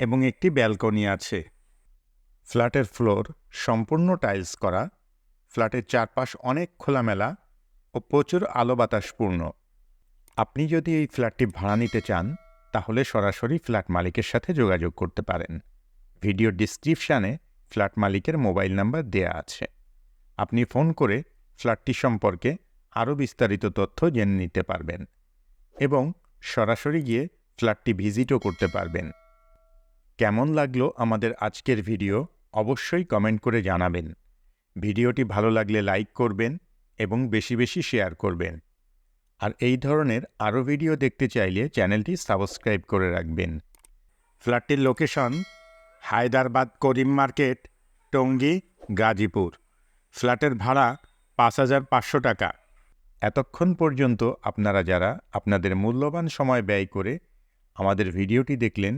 এবং একটি ব্যালকনি আছে। ফ্ল্যাটের ফ্লোর সম্পূর্ণ টাইলস করা। ফ্ল্যাটের চারপাশ অনেক খোলামেলা ও প্রচুর আলো বাতাসপূর্ণ আপনি যদি এই ফ্ল্যাটটি ভাড়া নিতে চান, তাহলে সরাসরি ফ্ল্যাট মালিকের সাথে যোগাযোগ করতে পারেন। ভিডিও ডিসক্রিপশানে ফ্ল্যাট মালিকের মোবাইল নাম্বার দেয়া আছে। আপনি ফোন করে ফ্ল্যাটটি সম্পর্কে আরও বিস্তারিত তথ্য জেনে নিতে পারবেন এবং সরাসরি গিয়ে ফ্ল্যাটটি ভিজিটও করতে পারবেন। কেমন লাগল আমাদের আজকের ভিডিও অবশ্যই কমেন্ট করে জানাবেন। ভিডিওটি ভালো লাগলে লাইক করবেন এবং বেশি বেশি শেয়ার করবেন। আর এই ধরনের আরও ভিডিও দেখতে চাইলে চ্যানেলটি সাবস্ক্রাইব করে রাখবেন। ফ্ল্যাটটির লোকেশন হায়দ্রাবাদ করিম মার্কেট, টঙ্গী, গাজীপুর। ফ্ল্যাটের ভাড়া পাঁচ হাজার পাঁচশো টাকা। এতক্ষণ পর্যন্ত আপনারা যারা আপনাদের মূল্যবান সময় ব্যয় করে আমাদের ভিডিওটি দেখলেন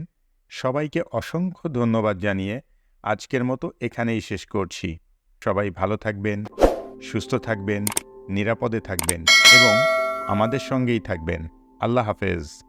সবাইকে অসংখ্য ধন্যবাদ জানিয়ে আজকের মতো এখানেই শেষ করছি। সবাই ভালো থাকবেন, সুস্থ থাকবেন, নিরাপদে থাকবেন এবং আমাদের সঙ্গেই থাকবেন। আল্লাহ হাফেজ।